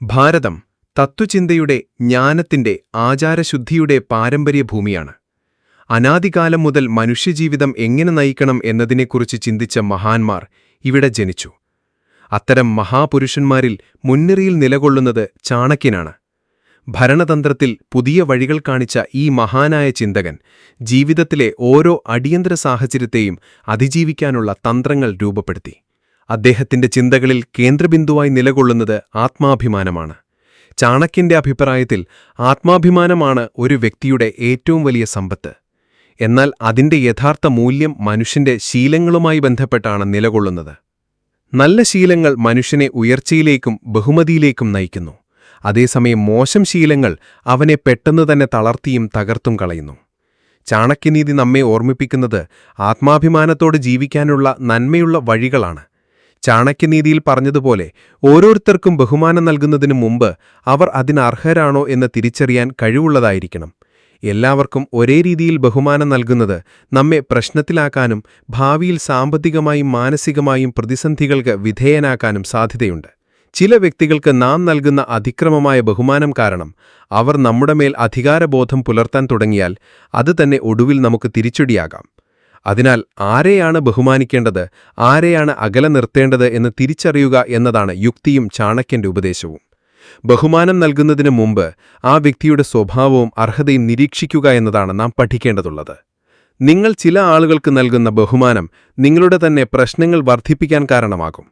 ഭാരതം തത്വചിന്തയുടെ ജ്ഞാനത്തിന്റെ ആചാരശുദ്ധിയുടെ പാരമ്പര്യ ഭൂമിയാണ് അനാദികാലം മുതൽ മനുഷ്യജീവിതം എങ്ങനെ നയിക്കണം എന്നതിനെക്കുറിച്ച് ചിന്തിച്ച മഹാന്മാർ ഇവിടെ ജനിച്ചു. അത്തരം മഹാപുരുഷന്മാരിൽ മുൻനിരയിൽ നിലകൊള്ളുന്നത് ചാണക്യനാണ്. ഭരണതന്ത്രത്തിൽ പുതിയ വഴികൾ കാണിച്ച ഈ മഹാനായ ചിന്തകൻ ജീവിതത്തിലെ ഓരോ അടിയന്തര സാഹചര്യത്തെയും അതിജീവിക്കാനുള്ള തന്ത്രങ്ങൾ രൂപപ്പെടുത്തി. അദ്ദേഹത്തിന്റെ ചിന്തകളിൽ കേന്ദ്രബിന്ദുവായി നിലകൊള്ളുന്നത് ആത്മാഭിമാനമാണ്. ചാണക്യന്റെ അഭിപ്രായത്തിൽ ആത്മാഭിമാനമാണ് ഒരു വ്യക്തിയുടെ ഏറ്റവും വലിയ സമ്പത്ത്. എന്നാൽ അതിന്റെ യഥാർത്ഥ മൂല്യം മനുഷ്യന്റെ ശീലങ്ങളുമായി ബന്ധപ്പെട്ടാണ് നിലകൊള്ളുന്നത്. നല്ല ശീലങ്ങൾ മനുഷ്യനെ ഉയർച്ചയിലേക്കും ബഹുമതിയിലേക്കും നയിക്കുന്നു. അതേസമയം മോശം ശീലങ്ങൾ അവനെ പെട്ടെന്ന് തന്നെ തളർത്തിയും തകർത്തും കളയുന്നു. ചാണക്യനീതി നമ്മെ ഓർമ്മിപ്പിക്കുന്നത് ആത്മാഭിമാനത്തോട് ജീവിക്കാനുള്ള നന്മയുള്ള വഴികളാണ്. ചാണക്യനീതിയിൽ പറഞ്ഞതുപോലെ ഓരോരുത്തർക്കും ബഹുമാനം നൽകുന്നതിനു മുമ്പ് അവർ അതിനർഹരാണോ എന്ന് തിരിച്ചറിയാൻ കഴിവുള്ളതായിരിക്കണം. എല്ലാവർക്കും ഒരേ രീതിയിൽ ബഹുമാനം നൽകുന്നത് നമ്മെ പ്രശ്നത്തിലാക്കാനും ഭാവിയിൽ സാമ്പത്തികമായും മാനസികമായും പ്രതിസന്ധികൾക്ക് വിധേയനാക്കാനും സാധ്യതയുണ്ട്. ചില വ്യക്തികൾക്ക് നാം നൽകുന്ന അതിക്രമമായ ബഹുമാനം കാരണം അവർ നമ്മുടെ മേൽ അധികാരബോധം പുലർത്താൻ തുടങ്ങിയാൽ അത് തന്നെ ഒടുവിൽ നമുക്ക് തിരിച്ചടിയാകാം. അതിനാൽ ആരെയാണ് ബഹുമാനിക്കേണ്ടത്? ആരെയാണ് അകലെ നിർത്തേണ്ടത് എന്ന് തിരിച്ചറിയുക എന്നതാണ് യുക്തിയും ചാണക്യന്റെ ഉപദേശവും. ബഹുമാനം നൽകുന്നതിന് മുമ്പ് ആ വ്യക്തിയുടെ സ്വഭാവവും അർഹതയും നിരീക്ഷിക്കുക എന്നതാണ് നാം പഠിക്കേണ്ടതുള്ളത്. നിങ്ങൾ ചില ആളുകൾക്ക് നൽകുന്ന ബഹുമാനം നിങ്ങളുടെ തന്നെ പ്രശ്നങ്ങൾ വർദ്ധിപ്പിക്കാൻ കാരണമാകും.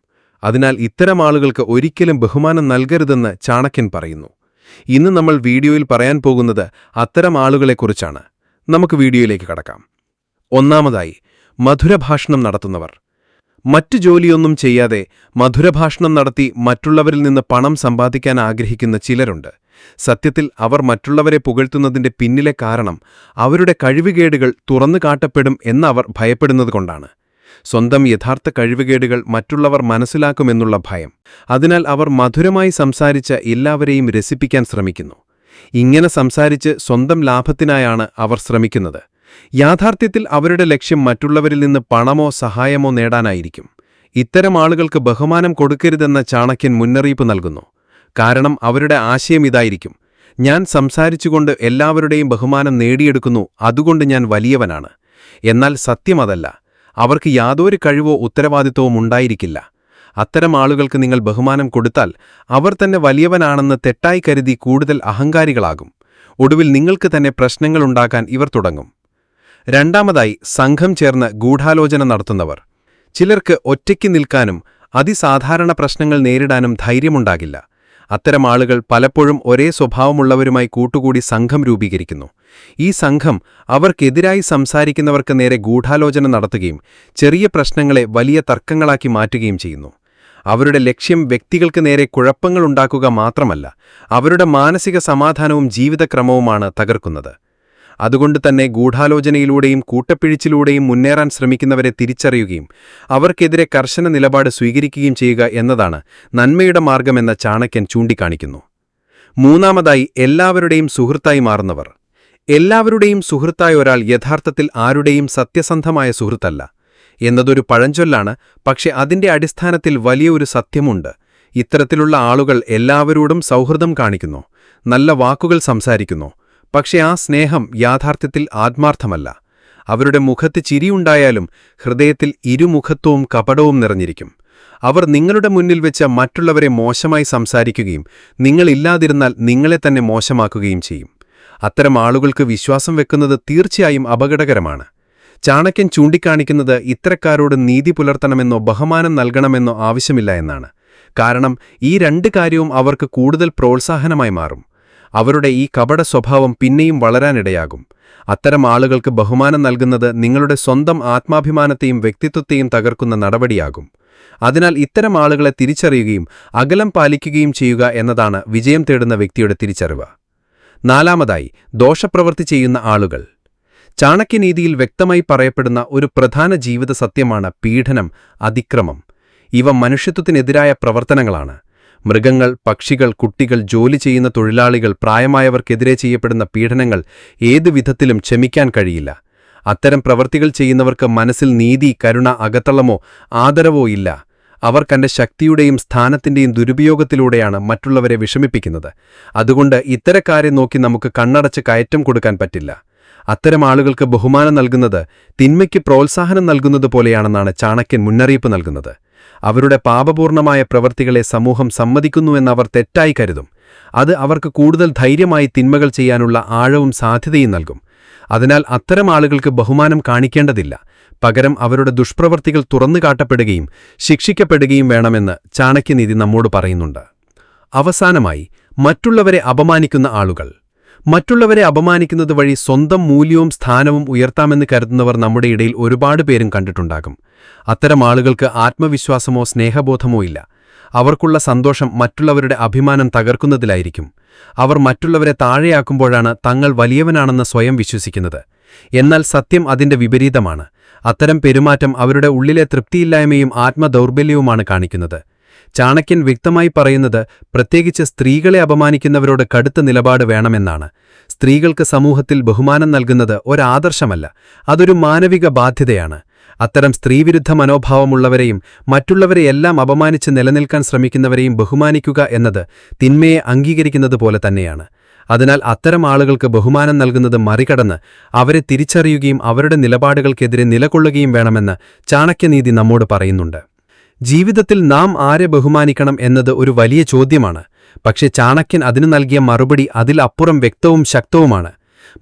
അതിനാൽ ഇത്തരം ആളുകൾക്ക് ഒരിക്കലും ബഹുമാനം നൽകരുതെന്ന് ചാണക്യൻ പറയുന്നു. ഇന്ന് നമ്മൾ വീഡിയോയിൽ പറയാൻ പോകുന്നത് അത്തരം ആളുകളെക്കുറിച്ചാണ്. നമുക്ക് വീഡിയോയിലേക്ക് കടക്കാം. ഒന്നാമതായി മധുരഭാഷണം നടത്തുന്നവർ. മറ്റു ജോലിയൊന്നും ചെയ്യാതെ മധുരഭാഷണം നടത്തി മറ്റുള്ളവരിൽ നിന്ന് പണം സമ്പാദിക്കാൻ ആഗ്രഹിക്കുന്ന ചിലരുണ്ട്. സത്യത്തിൽ അവർ മറ്റുള്ളവരെ പുകഴ്ത്തുന്നതിന്റെ പിന്നിലെ കാരണം അവരുടെ കഴിവുകേടുകൾ തുറന്നു കാട്ടപ്പെടും എന്നവർ ഭയപ്പെടുന്നതുകൊണ്ടാണ് സ്വന്തം യഥാർത്ഥ കഴിവുകേടുകൾ മറ്റുള്ളവർ മനസ്സിലാക്കുമെന്നുള്ള ഭയം. അതിനാൽ അവർ മധുരമായി സംസാരിച്ച എല്ലാവരെയും രസിപ്പിക്കാൻ ശ്രമിക്കുന്നു. ഇങ്ങനെ സംസാരിച്ച് സ്വന്തം ലാഭത്തിനായാണ് അവർ ശ്രമിക്കുന്നത്. യാഥാർത്ഥ്യത്തിൽ അവരുടെ ലക്ഷ്യം മറ്റുള്ളവരിൽ നിന്ന് പണമോ സഹായമോ നേടാനായിരിക്കും. ഇത്തരം ആളുകൾക്ക് ബഹുമാനം കൊടുക്കരുതെന്ന ചാണക്യൻ മുന്നറിയിപ്പ് നൽകുന്നു. കാരണം അവരുടെ ആശയം ഇതായിരിക്കും. ഞാൻ സംസാരിച്ചുകൊണ്ട് എല്ലാവരുടെയും ബഹുമാനം നേടിയെടുക്കുന്നു അതുകൊണ്ട് ഞാൻ വലിയവനാണ്. എന്നാൽ സത്യമതല്ല അവർക്ക് യാതൊരു കഴിവോ ഉത്തരവാദിത്വവും ഉണ്ടായിരിക്കില്ല. അത്തരം ആളുകൾക്ക് നിങ്ങൾ ബഹുമാനം കൊടുത്താൽ അവർ തന്നെ വലിയവനാണെന്ന് തെറ്റായി കരുതി കൂടുതൽ അഹങ്കാരികളാകും. ഒടുവിൽ നിങ്ങൾക്ക് തന്നെ പ്രശ്നങ്ങളുണ്ടാക്കാൻ ഇവർ തുടങ്ങും. രണ്ടാമതായി സംഘം ചേർന്ന് ഗൂഢാലോചന നടത്തുന്നവർ. ചിലർക്ക് ഒറ്റയ്ക്ക് നിൽക്കാനും അതിസാധാരണ പ്രശ്നങ്ങൾ നേരിടാനും ധൈര്യമുണ്ടാകില്ല. അത്തരം ആളുകൾ പലപ്പോഴും ഒരേ സ്വഭാവമുള്ളവരുമായി കൂട്ടുകൂടി സംഘം രൂപീകരിക്കുന്നു. ഈ സംഘം അവർക്കെതിരായി സംസാരിക്കുന്നവർക്ക് നേരെ ഗൂഢാലോചന നടത്തുകയും ചെറിയ പ്രശ്നങ്ങളെ വലിയ തർക്കങ്ങളാക്കി മാറ്റുകയും ചെയ്യുന്നു. അവരുടെ ലക്ഷ്യം വ്യക്തികൾക്ക് നേരെ കുഴപ്പങ്ങളുണ്ടാക്കുക മാത്രമല്ല അവരുടെ മാനസിക സമാധാനവും ജീവിതക്രമവുമാണ് തകർക്കുന്നത്. അതുകൊണ്ട് തന്നെ ഗൂഢാലോചനയിലൂടെയും കൂട്ടപ്പിഴിച്ചിലൂടെയും മുന്നേറാൻ ശ്രമിക്കുന്നവരെ തിരിച്ചറിയുകയും അവർക്കെതിരെ കർശന നിലപാട് സ്വീകരിക്കുകയും ചെയ്യുക എന്നതാണ് നന്മയുടെ മാർഗമെന്ന ചാണക്യൻ ചൂണ്ടിക്കാണിക്കുന്നു. മൂന്നാമതായി എല്ലാവരുടെയും സുഹൃത്തായി മാറുന്നവർ. എല്ലാവരുടെയും സുഹൃത്തായ ഒരാൾ യഥാർത്ഥത്തിൽ ആരുടെയും സത്യസന്ധമായ സുഹൃത്തല്ല. എന്നതൊരു പഴഞ്ചൊല്ലാണ് പക്ഷെ അതിന്റെ അടിസ്ഥാനത്തിൽ വലിയൊരു സത്യമുണ്ട്. ഇത്തരത്തിലുള്ള ആളുകൾ എല്ലാവരോടും സൗഹൃദം കാണിക്കുന്നു നല്ല വാക്കുകൾ സംസാരിക്കുന്നു പക്ഷെ ആ സ്നേഹം യാഥാർത്ഥ്യത്തിൽ ആത്മാർത്ഥമല്ല. അവരുടെ മുഖത്ത് ചിരിയുണ്ടായാലും ഹൃദയത്തിൽ ഇരുമുഖത്വവും കപടവും നിറഞ്ഞിരിക്കും. അവർ നിങ്ങളുടെ മുന്നിൽ വെച്ച മറ്റുള്ളവരെ മോശമായി സംസാരിക്കുകയും നിങ്ങളില്ലാതിരുന്നാൽ നിങ്ങളെ തന്നെ മോശമാക്കുകയും ചെയ്യും. അത്തരം ആളുകൾക്ക് വിശ്വാസം വെക്കുന്നത് തീർച്ചയായും അപകടകരമാണ്. ചാണക്യൻ ചൂണ്ടിക്കാണിക്കുന്നത് ഇത്തരക്കാരോട് നീതി പുലർത്തണമെന്നോ ബഹുമാനം നൽകണമെന്നോ ആവശ്യമില്ല എന്നാണ്. കാരണം ഈ രണ്ട് കാര്യവും അവർക്ക് കൂടുതൽ പ്രോത്സാഹനമായി മാറും. അവരുടെ ഈ കപട സ്വഭാവം പിന്നെയും വളരാനിടയാകും. അത്തരം ആളുകൾക്ക് ബഹുമാനം നൽകുന്നത് നിങ്ങളുടെ സ്വന്തം ആത്മാഭിമാനത്തെയും വ്യക്തിത്വത്തെയും തകർക്കുന്ന നടപടിയാകും. അതിനാൽ ഇത്തരം ആളുകളെ തിരിച്ചറിയുകയും അകലം പാലിക്കുകയും ചെയ്യുക എന്നതാണ് വിജയം തേടുന്ന വ്യക്തിയുടെ തിരിച്ചറിവ്. നാലാമതായി ദോഷപ്രവൃത്തി ചെയ്യുന്ന ആളുകൾ. ചാണക്യനീതിയിൽ വ്യക്തമായി പറയപ്പെടുന്ന ഒരു പ്രധാന ജീവിത സത്യമാണ് പീഡനം അതിക്രമം. ഇവ മനുഷ്യത്വത്തിനെതിരായ പ്രവർത്തനങ്ങളാണ്. മൃഗങ്ങൾ പക്ഷികൾ കുട്ടികൾ ജോലി ചെയ്യുന്ന തൊഴിലാളികൾ പ്രായമായവർക്കെതിരെ ചെയ്യപ്പെടുന്ന പീഡനങ്ങൾ ഏതു വിധത്തിലും ക്ഷമിക്കാൻ കഴിയില്ല. അത്തരം പ്രവർത്തികൾ ചെയ്യുന്നവർക്ക് മനസ്സിൽ നീതി കരുണ അകത്തളമോ ആദരവോ ഇല്ല. അവർ തന്റെ ശക്തിയുടെയും സ്ഥാനത്തിന്റെയും ദുരുപയോഗത്തിലൂടെയാണ് മറ്റുള്ളവരെ വിഷമിപ്പിക്കുന്നത്. അതുകൊണ്ട് ഇത്തരക്കാരെ നോക്കി നമുക്ക് കണ്ണടച്ച് കയറ്റം കൊടുക്കാൻ പറ്റില്ല. അത്തരം ആളുകൾക്ക് ബഹുമാനം നൽകുന്നത് തിന്മയ്ക്ക് പ്രോത്സാഹനം നൽകുന്നത് പോലെയാണെന്നാണ് ചാണക്യൻ മുന്നറിയിപ്പ് നൽകുന്നത്. അവരുടെ പാപപൂർണമായ പ്രവൃത്തികളെ സമൂഹം സമ്മതിക്കുന്നുവെന്നവർ തെറ്റായി കരുതും. അത് അവർക്ക് കൂടുതൽ ധൈര്യമായി തിന്മകൾ ചെയ്യാനുള്ള ആഴവും സാധ്യതയും നൽകും. അതിനാൽ അത്തരം ആളുകൾക്ക് ബഹുമാനം കാണിക്കേണ്ടതില്ല. പകരം അവരുടെ ദുഷ്പ്രവൃത്തികൾ തുറന്നു കാട്ടപ്പെടുകയും ശിക്ഷിക്കപ്പെടുകയും വേണമെന്ന് ചാണക്യനീതി നമ്മോട് പറയുന്നുണ്ട്. അവസാനമായി മറ്റുള്ളവരെ അപമാനിക്കുന്ന ആളുകൾ. മറ്റുള്ളവരെ അപമാനിക്കുന്നത് വഴി സ്വന്തം മൂല്യവും സ്ഥാനവും ഉയർത്താമെന്ന് കരുതുന്നവർ നമ്മുടെ ഇടയിൽ ഒരുപാട് പേരും കണ്ടിട്ടുണ്ടാകും. അത്തരം ആളുകൾക്ക് ആത്മവിശ്വാസമോ സ്നേഹബോധമോ ഇല്ല. അവർക്കുള്ള സന്തോഷം മറ്റുള്ളവരുടെ അഭിമാനം തകർക്കുന്നതിലായിരിക്കും. അവർ മറ്റുള്ളവരെ താഴെയാക്കുമ്പോഴാണ് തങ്ങൾ വലിയവനാണെന്ന് സ്വയം വിശ്വസിക്കുന്നത്. എന്നാൽ സത്യം അതിന്റെ വിപരീതമാണ്. അത്തരം പെരുമാറ്റം അവരുടെ ഉള്ളിലെ തൃപ്തിയില്ലായ്മയും ആത്മദൗർബല്യവുമാണ് കാണിക്കുന്നത്. ചാണക്യൻ വ്യക്തമായി പറയുന്നത് പ്രത്യേകിച്ച് സ്ത്രീകളെ അപമാനിക്കുന്നവരോട് കടുത്ത നിലപാട് വേണമെന്നാണ്. സ്ത്രീകൾക്ക് സമൂഹത്തിൽ ബഹുമാനം നൽകുന്നത് ഒരാദർശമല്ല അതൊരു മാനവിക ബാധ്യതയാണ്. അത്തരം സ്ത്രീവിരുദ്ധ മനോഭാവമുള്ളവരെയും മറ്റുള്ളവരെയെല്ലാം അപമാനിച്ച് നിലനിൽക്കാൻ ശ്രമിക്കുന്നവരെയും ബഹുമാനിക്കുക എന്നത് തിന്മയെ അംഗീകരിക്കുന്നത് പോലെ തന്നെയാണ്. അതിനാൽ അത്തരം ആളുകൾക്ക് ബഹുമാനം നൽകുന്നത് മറികടന്ന് അവരെ തിരിച്ചറിയുകയും അവരുടെ നിലപാടുകൾക്കെതിരെ നിലകൊള്ളുകയും വേണമെന്ന് ചാണക്യനീതി നമ്മോട് പറയുന്നുണ്ട്. ജീവിതത്തിൽ നാം ആരെ ബഹുമാനിക്കണം എന്നത് ഒരു വലിയ ചോദ്യമാണ്. പക്ഷേ ചാണക്യൻ അതിനു നൽകിയ മറുപടി അതിലപ്പുറം വ്യക്തവും ശക്തവുമാണ്.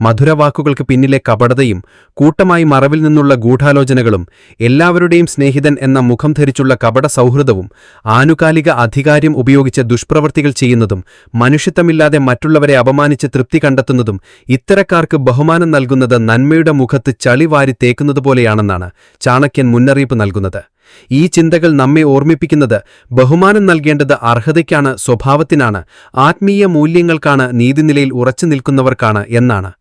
മധുരവാക്കുകൾക്ക് പിന്നിലെ കപടതയും കൂട്ടമായി മറവിൽ നിന്നുള്ള ഗൂഢാലോചനകളും എല്ലാവരുടെയും സ്നേഹിതൻ എന്ന മുഖം ധരിച്ചുള്ള കപട സൗഹൃദവും ആനുകാലിക അധികാരം ഉപയോഗിച്ച് ദുഷ്പ്രവൃത്തികൾ ചെയ്യുന്നതും മനുഷ്യത്വമില്ലാതെ മറ്റുള്ളവരെ അപമാനിച്ച് തൃപ്തി കണ്ടെത്തുന്നതും ഇത്തരക്കാർക്ക് ബഹുമാനം നൽകുന്നത് നന്മയുടെ മുഖത്ത് ചളിവാരി തേക്കുന്നതുപോലെയാണെന്നാണ് ചാണക്യൻ മുന്നറിയിപ്പ് നൽകുന്നത്. ഈ ചിന്തകൾ നമ്മെ ഓർമ്മിപ്പിക്കുന്നത് ബഹുമാനം നൽകേണ്ടത് അർഹതയ്ക്കാണ് സ്വഭാവത്തിനാണ് ആത്മീയ മൂല്യങ്ങൾക്കാണ് നീതിനിലയിൽ ഉറച്ചു നിൽക്കുന്നവർക്കാണ് എന്നാണ്.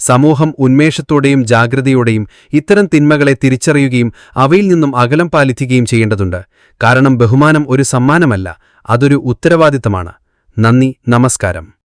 സമൂഹം ഉന്മേഷത്തോടെയും ജാഗ്രതയോടെയും ഇത്തരം തിന്മകളെ തിരിച്ചറിയുകയും അവയിൽ നിന്നും അകലം പാലിക്കുകയും ചെയ്യേണ്ടതുണ്ട്. കാരണം ബഹുമാനം ഒരു സമ്മാനമല്ല അതൊരു ഉത്തരവാദിത്തമാണ്. നന്ദി നമസ്കാരം.